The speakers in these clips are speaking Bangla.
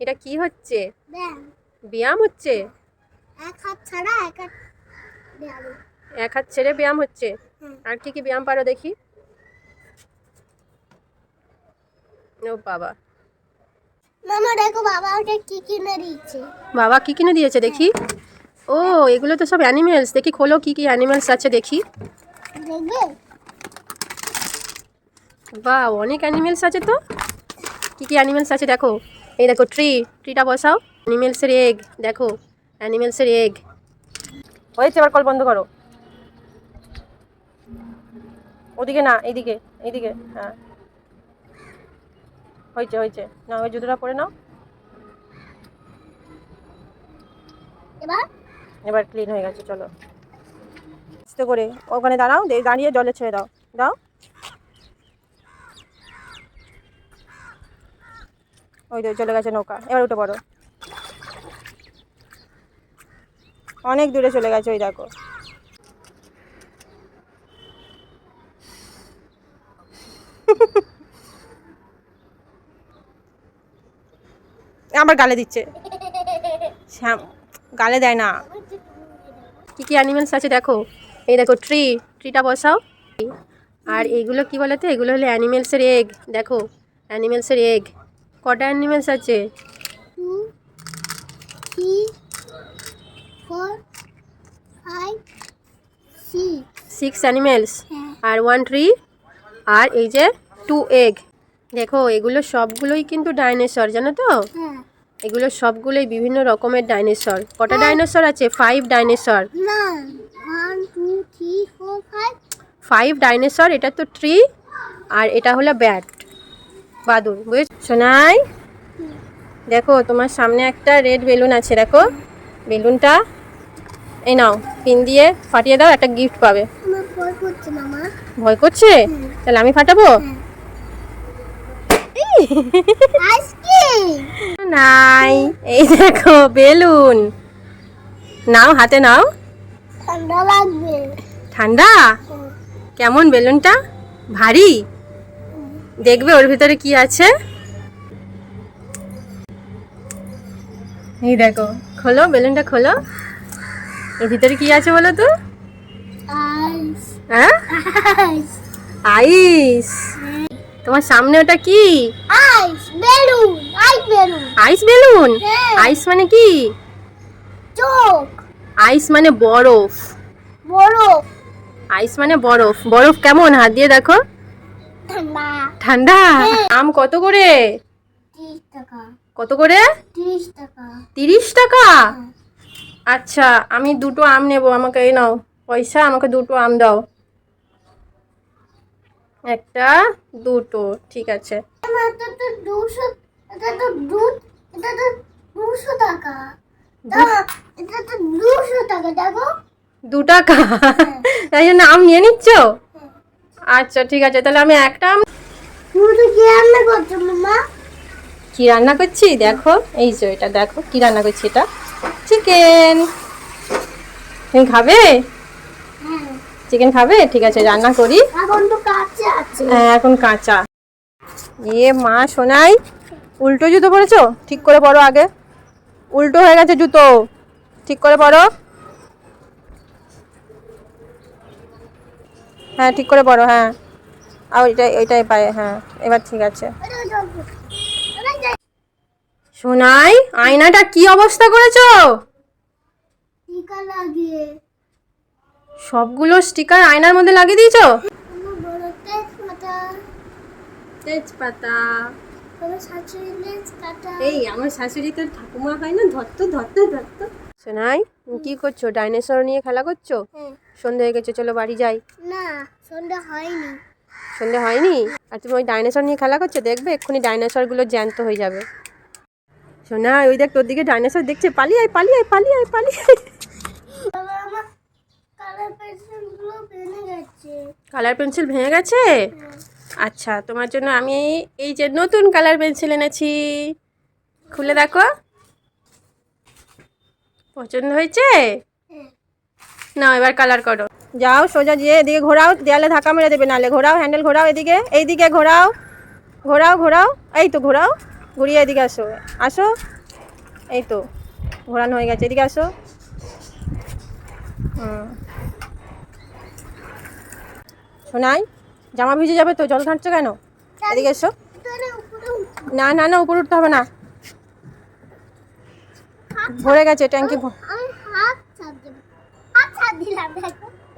এটা কি হচ্ছে? ব্যায়াম। হচ্ছে? এক হাত ছাড়া এক হাত ব্যায়াম। এক হাত ছেড়ে ব্যায়াম হচ্ছে? আর কি কি ব্যায়াম পারো দেখি? ও বাবা। মামা দেখো বাবা ওটা কি কিনে দিচ্ছে বাবা কি কিনে দিয়েছে দেখি? ও এগুলো তো সব অ্যানিমেলস দেখি খোলো কি কি অ্যানিমেলস আছে দেখি। দেখবে? বা অনেক অ্যানিমেলস আছে তো। কি কি অ্যানিমেলস আছে দেখো। এই দেখো ট্রি ট্রিটা বসাও। অ্যানিমেলসের এগ দেখো অ্যানিমেলসের এগ হয়েছে এবার কল বন্ধ করো। ওদিকে না এইদিকে এইদিকে হ্যাঁ। হয়েছে হয়েছে। না ওই জুতোটা পরে নাও। এবার? এবার ক্লিন হয়ে গেছে চলো। আস্তে করে ওখানে দাঁড়াও দাঁড়িয়ে জলে ছেড়ে দাও। দাও। ওই তো চলে গেছে নৌকা, এবার উঠে পড়ো। অনেক দূরে চলে গেছে ওই দেখো। আবার গালে দিচ্ছে। গালে দেয় না। কি কি অ্যানিমেলস আছে দেখো? এই দেখো ট্রি ট্রিটা বসাও। আর এইগুলো কি বলে তো এগুলো হলো অ্যানিমেলসের এগ দেখো। অ্যানিমেলসের এগ কটা অ্যানিমেলস আছে? Two three four five six six animals হ্যাঁ। আর ওয়ান ট্রি আর এই যে টু এগ দেখো এগুলো সবগুলোই কিন্তু ডাইনোসর জানো তো? হ্যাঁ। এগুলো সবগুলোই বিভিন্ন রকমের ডাইনোসর কটা ডাইনোসর আছে? ফাইভ ডাইনোসর ফাইভ ডাইনোসর এটা তো ট্রি আর এটা হলো ব্যাট বাদুর বুঝেছ? শোনাই দেখো তোমার সামনে একটা রেড বেলুন আছে দেখো। বেলুনটা এই নাও পিন দিয়ে ফাটিয়ে দাও একটা গিফট পাবে। ভয় করছে মামা। ভয় করছে? তাহলে আমি ফাটাবো? নাই এই। দেখো বেলুন। নাও হাতে নাও। ঠান্ডা লাগবে। ঠান্ডা? কেমন বেলুনটা? ভারী? দেখবে ওর ভিতরে কি আছে? এই দেখো খোলো বেলুনটা খোলো। এর ভিতরে কি আছে বলো তো? আইস হ্যাঁ? আইস তোমার সামনে ওটা কি? Ice balloon ice balloon ice balloon. Ice মানে কি? চোখ আইস মানে বরফ। বরফ আইস মানে বরফ। বরফ কেমন? হাত দিয়ে দেখো। ঠান্ডা। ঠান্ডা? আম কত করে? কত করে? তিরিশ টাকা। আচ্ছা আমি দুটো আম নেব আমাকে এই নাও। পয়সা আমাকে দুটো আম দাও। একটা দুটো ঠিক আছে। দু টাকা। তাই জন্য আম নিয়ে নিচ্ছ? আচ্ছা ঠিক আছে তাহলে আমি একটা কি রান্না করছ দেখো এই যে এটা দেখো কি রান্না করছি এটা? চিকেন তুমি খাবে? হ্যাঁ। চিকেন খাবে? ঠিক আছে রান্না করি। এখন তো কাছে আছে। হ্যাঁ এখন কাঁচা। এ মা সোনাই উল্টো জুতো পরেছো? ঠিক করে পরো আগে। উল্টো হয়ে গেছে জুতো। ঠিক করে পরো। হ্যাঁ ঠিক করে পরো হ্যাঁ। আর ওইটাই ওইটাই পায়ে হ্যাঁ এবার ঠিক আছে। সোনাই, আয়নাটা কি অবস্থা করেছ? সবগুলো স্টিকার আয়নার মধ্যে লাগিয়ে দিয়েছ? তেজপাতা। এই, আমার ঠাকুমা তুমি কি করছ? ডাইনোসর নিয়ে খেলা করছ? হ্যাঁ। সন্ধে হয়ে গেছে চলো বাড়ি যাই। না সন্ধ্যা হয়নি। সন্ধে হয়নি? আর তুমি ওই ডাইনোসর নিয়ে খেলা করছ? দেখবে এক্ষুনি ডাইনোসরগুলো জ্যান্ত হয়ে যাবে। শোনা ওই দেখ তোর দিকে ডাইনোসর দেখছে। পালিয়ে আয় পালিয়ে আয় পালিয়ে আয় পালিয়ে আয়। কালার পেন্সিল ভেঙে গেছে। আচ্ছা তোমার জন্য আমি এই যে নতুন কালার পেন্সিল এনেছি। খুলে দেখো। পছন্দ হয়েছে? হ্যাঁ না এবার কালার করো। যাও, সোজা গিয়ে এদিকে ঘোরাও, দেয়ালে ধাক্কা মেরে দেবে নালে ঘোরাও হ্যান্ডেল ঘোরাও এদিকে, এইদিকে ঘোরাও ঘোরাও ঘোরাও, এই তো ঘোরাও, ঘুরিয়ে এদিকে আসো আসো, এই তো, ঘোরানো হয়ে গেছে, এদিকে আসো। শোনাই জামা ভিজে যাবে তো, জল ঘাঁটছো কেন? এদিকে এসো। না না না, উপরে উঠতে হবে না। ভরে গেছে, ট্যাঙ্কি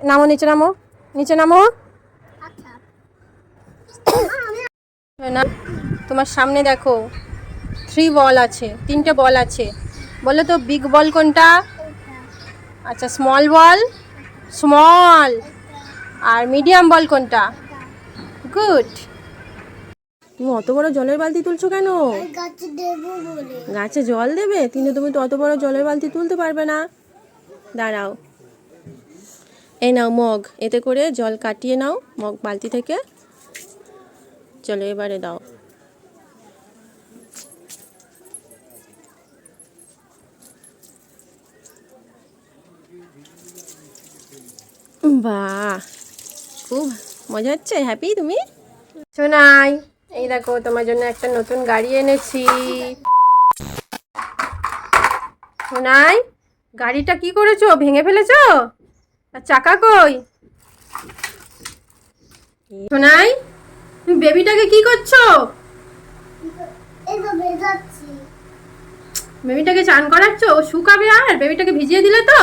নামো নিচে নামো নিচে নামো। আমি না তোমার সামনে দেখো থ্রি বল আছে তিনটে বল আছে। বলো তো বিগ বল কোনটা? আচ্ছা স্মল বল স্মল আর মিডিয়াম বল কোনটা? গুড তুমি অত বড় জলের বালতি তুলছো কেন? গাছে জল দেবে? কিন্তু তুমি তো অত বড় জলের বালতি তুলতে পারবে না। দাঁড়াও। এই নাও মগ, এতে করে জল কাটিয়ে নাও মগ বালতি থেকে। চলো এবারে দাও। বাহ, খুব মজা হচ্ছে হ্যাপি তুমি? শোনাই এই দেখো, তোমার জন্য একটা নতুন গাড়ি এনেছি। শোনাই গাড়িটা কি করেছ? ভেঙে ফেলেছো? চাকা কই? শোনাই তুমি বেবিটাকে কি করছ? বেবিটাকে চান করাচ্ছো? ও শুকাবে আর? বেবিটাকে ভিজিয়ে দিলে তো?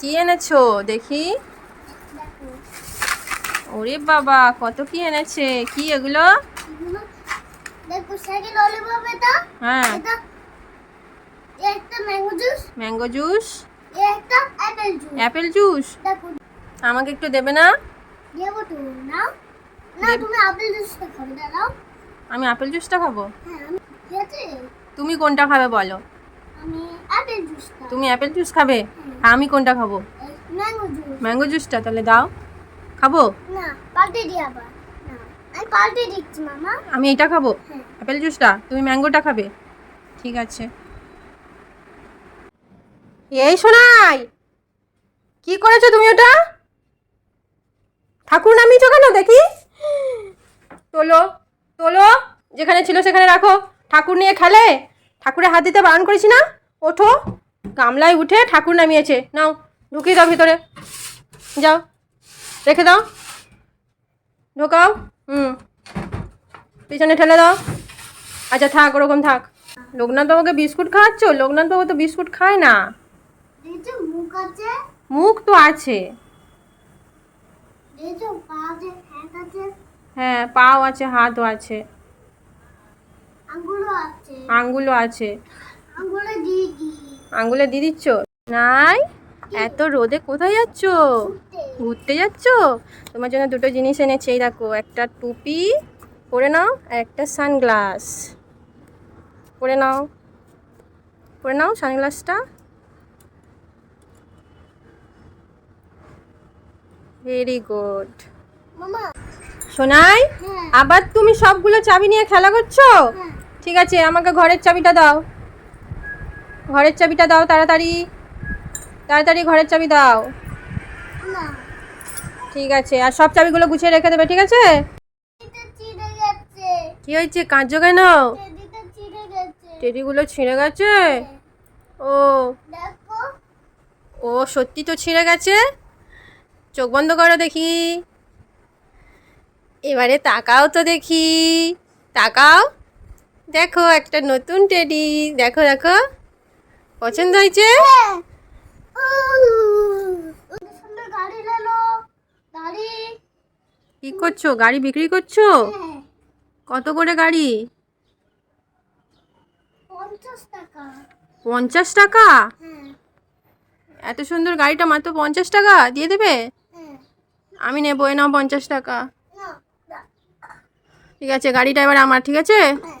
কি এনেছো? দেখি। ওরে বাবা কত কি এনেছে? কি এগুলো? দেখো সাইকেল ললিপপ এটা? হ্যাঁ। একটা ম্যাঙ্গো জুস ম্যাঙ্গো জুস একটা অ্যাপেল জুস অ্যাপেল জুস আমাকে একটু দেবে না? দেবো তো না না তুমি আপেল জুসটা খাবে দাঁড়াও। আমি আপেল জুসটা খাব? হ্যাঁ তুমি কোনটা খাবে বলো? আমি আপেল জুসটা তুমি অ্যাপেল জুস খাবে? আর আমি কোনটা খাব? ম্যাঙ্গো জুস ম্যাঙ্গো জুসটা তাহলে দাও। খাব? না পাল্টে দিই আবার। আমি পাল্টে দিচ্ছি মামা। আমি এটা খাব? হ্যাঁ। অ্যাপেল জুসটা তুমি ম্যাঙ্গোটা খাবে? ঠিক আছে। এই শোনাই কি করেছ তুমি ওটা? ঠাকুর নামিয়েছো কেন দেখি? তোলো তোলো, যেখানে ছিল সেখানে রাখো। ঠাকুর নিয়ে খেলে, ঠাকুরের হাত দিতে বারণ করেছি না। ওঠো, গামলায় উঠে ঠাকুর নামিয়েছে। নাও, ঢুকিয়ে দাও ভিতরে। যাও, রেখে দাও। ঢোকাও, হুম। পিছনে ঠেলে দাও। আচ্ছা থাক, ওরকম থাক। লোকনাথ বাবুকে বিস্কুট খাওয়াচ্ছ? লোকনাথ বাবু তো বিস্কুট খায় না। মুখ আছে। মুখ তো আছে। হ্যাঁ পাও আছে হাতও আছে। আঙ্গুলও আছে। আঙ্গুলে দিয়ে দিই। আঙ্গুলে দিয়ে দিচ্ছ? নাই? এত রোদে কোথায় যাচ্ছ? ঘুরতে যাচ্ছ? তোমার জন্য দুটো জিনিস এনেছি এই দেখো একটা টুপি পরে নাও আর একটা সানগ্লাস। পরে নাও। পরে নাও সানগ্লাসটা। ভেরি গুড সোনাই, আবার তুমি সবগুলো চাবি নিয়ে খেলা করছ? ঠিক আছে, আমাকে ঘরের চাবিটা দাও। ঘরের চাবিটা দাও, তাড়াতাড়ি। তাড়াতাড়ি ঘরের চাবি দাও। ঠিক আছে, আর সব চাবিগুলো গুছিয়ে রেখে দেবে, ঠিক আছে? কি হয়েছে, কাঁদছো কেন? টেডিগুলো ছিঁড়ে গেছে? ও। ও, সত্যি তো ছিঁড়ে গেছে? চোখ বন্ধ করো দেখি। এবারে তাকাও তো দেখি। তাকাও। দেখো একটা নতুন টেডি। দেখো দেখো। পছন্দ হয়েছে? হ্যাঁ কি করছ? গাড়ি বিক্রি করছ? কত করে গাড়ি? পঞ্চাশ টাকা? এত সুন্দর গাড়িটা মাত্র পঞ্চাশ টাকা? দিয়ে দেবে? আমি নেব এ নাও পঞ্চাশ টাকা। ঠিক আছে গাড়িটা এবার আমার ঠিক আছে? হ্যাঁ।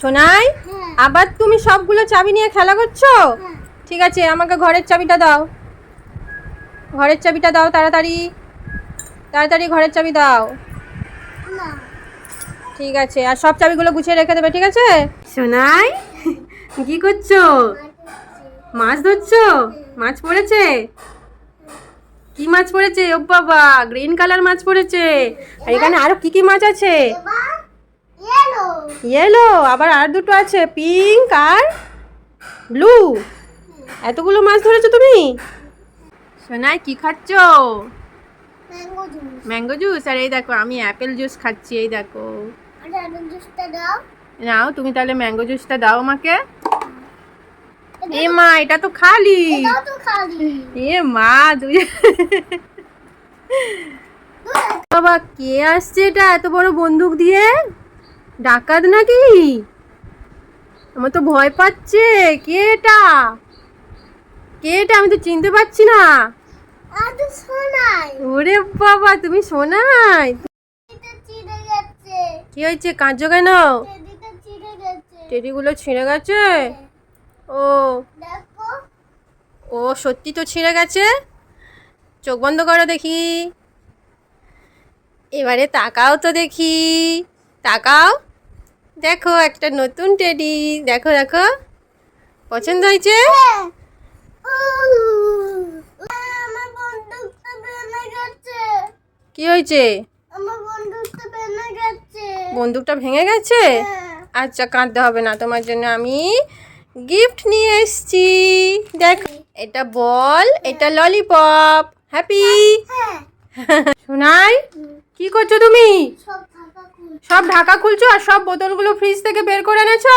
সোনাই হ্যাঁ। আবার তুমি সবগুলো চাবি নিয়ে খেলা করছ? হ্যাঁ। ঠিক আছে আমাকে ঘরের চাবিটা দাও। ঘরের চাবিটা দাও তাড়াতাড়ি। তাড়াতাড়ি ঘরের চাবি দাও। ঠিক আছে আর সব চাবিগুলো গুছিয়ে রেখে দেবে ঠিক আছে? সোনাই কি করছ? মাছ ধরছো? মাছ পড়েছে? কি মাছ পড়েছে? ও বাবা গ্রিন কালার মাছ পড়েছে। আর এখানে আরও কি কি মাছ আছে? ইয়েলো আবার আর দুটো আছে পিঙ্ক আর ব্লু এতগুলো মাছ ধরেছো তুমি? সোনাই কি খাচ্ছ? ম্যাঙ্গো জুস আর এই দেখো আমি অ্যাপেল জুস খাচ্ছি এই দেখো। দাও। নাও তুমি তাহলে ম্যাঙ্গো জুসটা দাও আমাকে। এ মা এটা তো খালি। এ মা তুই বাবা কে আসছে এটা এত বড় বন্দুক দিয়ে? ডাকাত নাকি? আমার তো ভয় পাচ্ছে। কে এটা? কে এটা? আমি তো চিনতে পারছি না। ওরে বাবা তুমি শোনাই এটা কি হয়েছে? কাঁদছো কেন? টেডিগুলো ছিঁড়ে গেছে? ও। ও সত্যি তো ছিঁড়ে গেছে? চোখ বন্ধ করো দেখি। এবারে তাকাও তো দেখি। তাকাও। দেখো একটা নতুন টেডি। দেখো দেখো। পছন্দ হয়েছে? হ্যাঁ। কি হয়েছে? বন্দুকটা ভেঙে গেছে। আচ্ছা কাঁদতে হবে না। তোমার জন্য আমি গিফট নিয়ে এসেছি। দেখ, এটা বল, এটা ললিপপ। হ্যাপি হ্যাঁ শোনাই কি করছ তুমি? সব ঢাকা খুলছো আর সব বোতলগুলো ফ্রিজ থেকে বের করে এনেছো?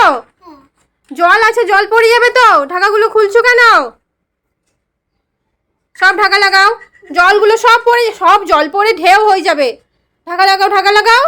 জল আছে, জল পড়ে যাবে তো। ঢাকাগুলো খুলছো কেন? সব ঢাকা লাগাও। জলগুলো সব পড়ে, সব জল পড়ে ঢেউ হয়ে যাবে। ঢাকা লাগাও ঢাকা লাগাও।